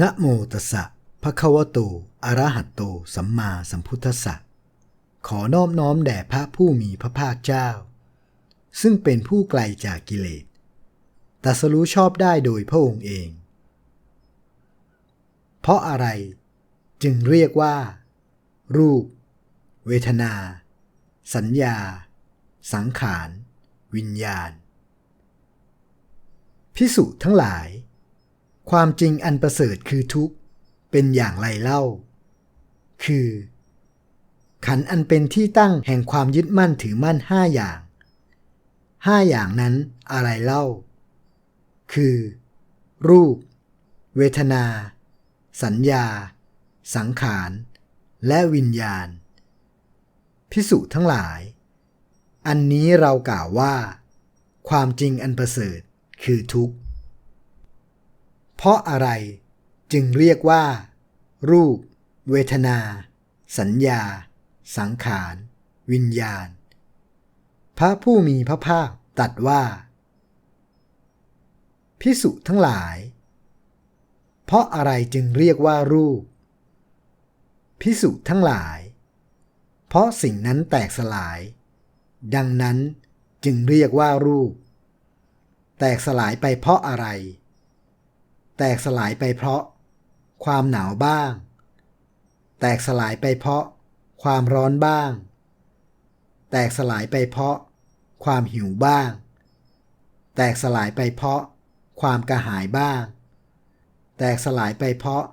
นะโมตัสสะภะคะวะโตอะระหะโต สัมมาสัมพุทธัสสะ ขอนอบน้อมแด่พระผู้มีพระภาคเจ้า ซึ่งเป็นผู้ไกลจากกิเลสตัสรู้ชอบได้โดยพระองค์เอง เพราะอะไรจึงเรียกว่า รูป เวทนา สัญญา สังขาร วิญญาณ พิสุทั้งหลาย ความจริงอันประเสริฐคือทุกข์เป็นอย่างไรเล่า คือ ขันอันเป็นที่ตั้งแห่งความยึดมั่นถือมั่นห้าอย่างห้าอย่างนั้นอะไรเล่า คือ รูป เวทนา สัญญา สังขาร และวิญญาณ พิสุทั้งหลาย อันนี้เรากล่าวว่า ความจริงอันประเสริฐคือทุกข์ เพราะอะไรจึงเรียกว่า รูป เวทนา สัญญา สังขาร วิญญาณ พระผู้มีพระภาคตรัสว่า พิสุทั้งหลาย เพราะอะไรจึงเรียกว่ารูป พิสุทั้งหลาย เพราะสิ่งนั้นแตกสลาย ดังนั้นจึงเรียกว่ารูป แตกสลายไปเพราะอะไร แตกสลายไปเพราะ ความหนาวบ้าง แตกสลายไปเพราะ ความร้อนบ้าง แตกสลายไปเพราะ ความหิวบ้าง แตกสลายไปเพราะ ความกระหายบ้าง แตกสลายไปเพราะ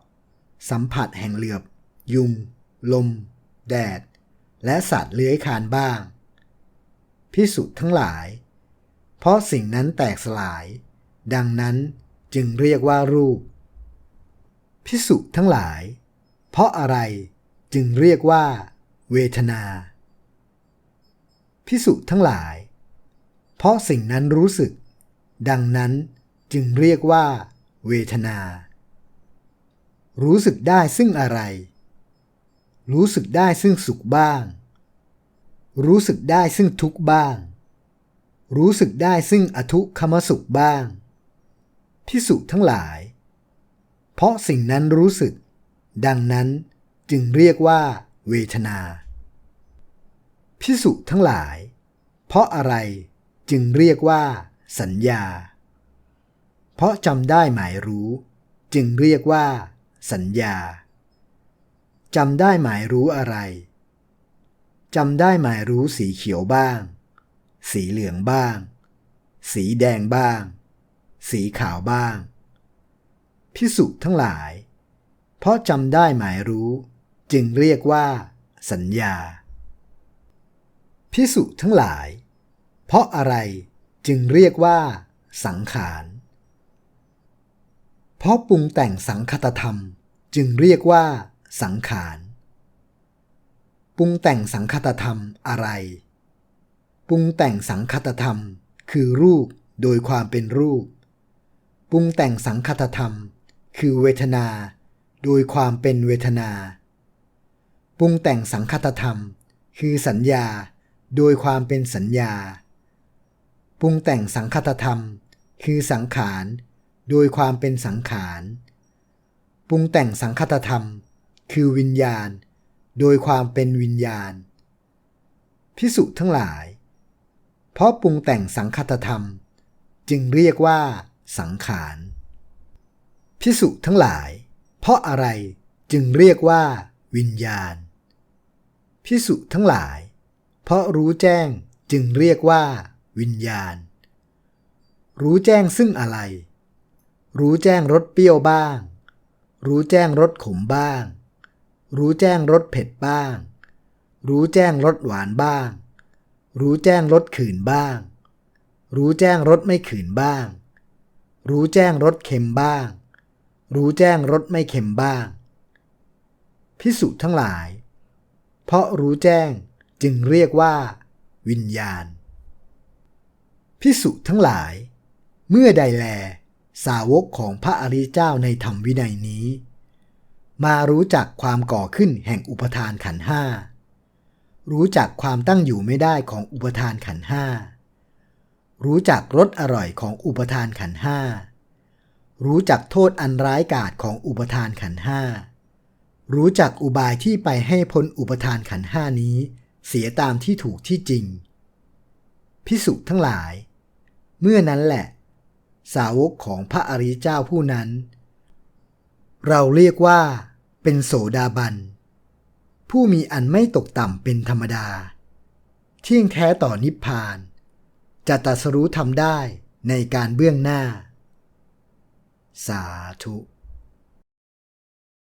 สัมผัสแห่งเหลือบ ยุง ลม แดด และสัตว์เลื้อยคลานบ้าง พิสุทั้งหลาย เพราะสิ่งนั้นแตกสลาย ดังนั้น จึงเรียกว่ารูป พิสุทั้งหลาย เพราะอะไรจึงเรียกว่า เวทนา พิสุทั้งหลาย เพราะสิ่งนั้นรู้สึก ดังนั้นจึงเรียกว่า เวทนา รู้สึกได้ซึ่งอะไร รู้สึกได้ซึ่งสุขบ้าง รู้สึกได้ซึ่งทุกข์บ้าง รู้สึกได้ซึ่งอทุกขมสุขบ้าง พิสุทั้งหลาย เพราะสิ่งนั้นรู้สึก ดังนั้นจึงเรียกว่า เวทนา พิสุทั้งหลาย เพราะอะไรจึงเรียกว่า สัญญา เพราะจำได้หมายรู้ จึงเรียกว่า สัญญาจำได้หมายรู้อะไรจำได้หมายรู้สีเขียวบ้าง สีเหลืองบ้าง สีแดงบ้าง สีขาวบ้าง พิสุทั้งหลาย เพราะจำได้หมายรู้ จึงเรียกว่า สัญญา พิสุทั้งหลาย เพราะอะไรจึงเรียกว่า สังขารเพราะปรุงแต่งสังคตธรรม จึงเรียกว่า สังขารปรุงแต่งสังคตธรรมอะไร ปรุงแต่งสังคตธรรม คือรูปโดยความเป็นรูป ปรุงแต่งสังคตธรรม คือเวทนา โดยความเป็นเวทนา ปรุงแต่งสังคตธรรม คือสัญญา โดยความเป็นสัญญา ปรุงแต่งสังคตธรรม คือสังขาร โดยความเป็นสังขาร ปรุงแต่งสังคตธรรม คือวิญญาณ โดยความเป็นวิญญาณ พิสุทั้งหลาย เพราะปรุงแต่งสังคตธรรม จึงเรียกว่า สังขารพิสุทั้งหลาย เพราะอะไรจึงเรียกว่า วิญญาณพิสุทั้งหลาย เพราะรู้แจ้งจึงเรียกว่า วิญญาณ รู้แจ้งซึ่งอะไร รู้แจ้งรสเปรี้ยวบ้าง รู้แจ้งรสขมบ้าง รู้แจ้งรสเผ็ดบ้าง รู้แจ้งรสหวานบ้าง รู้แจ้งรสขื่นบ้าง รู้แจ้งรสไม่ขื่นบ้าง รู้แจ้งรสเค็มบ้าง รู้แจ้งรสไม่เค็มบ้าง พิสุทั้งหลาย เพราะรู้แจ้งจึงเรียกว่า วิญญาณ พิสุทั้งหลาย เมื่อใดแล สาวกของพระอริยเจ้าในธรรมวินัยนี้ มารู้จักความก่อขึ้นแห่งอุปทานขันห้ารู้จักความตั้งอยู่ไม่ได้ของอุปทานขันห้า รู้จักรสอร่อยของอุปทานขันห้า รู้จักโทษอันร้ายกาจของอุปทานขันห้า รู้จักอุบายที่ไปให้พ้นอุปทานขันห้านี้ เสียตามที่ถูกที่จริง พิสุทั้งหลาย เมื่อนั้นแหละ สาวกของพระอริยเจ้าผู้นั้น เราเรียกว่า เป็นโสดาบัน ผู้มีอันไม่ตกต่ำเป็นธรรมดา เที่ยงแท้ต่อนิพพาน จะตรัสรู้ทำได้ในการเบื้องหน้า สาธุ